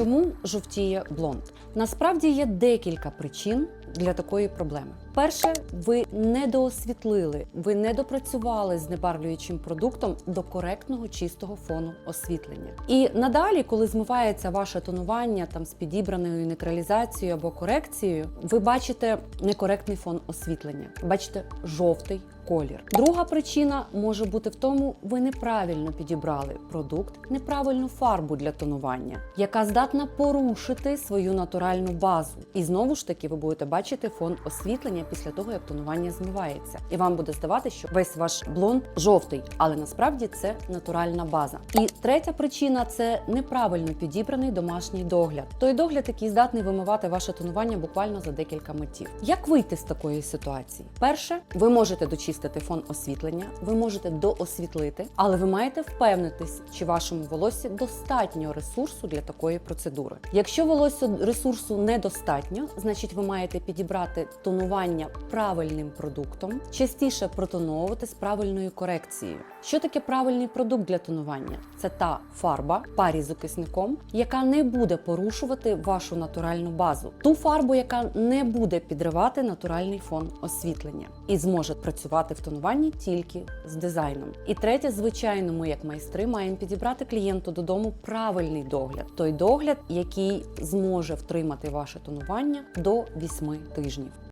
Чому жовтіє блонд? Насправді є декілька причин для такої проблеми. Перше, ви недоосвітлили, ви не допрацювали з небарвлюючим продуктом до коректного чистого фону освітлення. І надалі, коли змивається ваше тонування там з підібраною нейтралізацією або корекцією, ви бачите некоректний фон освітлення, бачите жовтий колір. Друга причина може бути в тому, ви неправильно підібрали продукт, неправильну фарбу для тонування, яка здатна порушити свою натуральну базу. І знову ж таки, ви будете бачити фон освітлення після того, як тонування змивається. І вам буде здавати, що весь ваш блонд жовтий, але насправді це натуральна база. І третя причина це неправильно підібраний домашній догляд. Той догляд, який здатний вимивати ваше тонування буквально за декілька миттів. Як вийти з такої ситуації? Перше, ви можете дочистити фон освітлення, ви можете доосвітлити, але ви маєте впевнитись, чи вашому волоссі достатньо ресурсу для такої процедури. Якщо волосся ресурсу недостатньо, значить ви маєте підібрати тонування правильним продуктом, частіше протоновувати з правильною корекцією. Що таке правильний продукт для тонування? Це та фарба парі з окисником, яка не буде порушувати вашу натуральну базу, ту фарбу, яка не буде підривати натуральний фон освітлення і зможе працювати в тонуванні тільки з дизайном. І третє, звичайно, ми як майстри маємо підібрати клієнту додому правильний догляд, той догляд, який зможе втримати ваше тонування до 8 тижнів.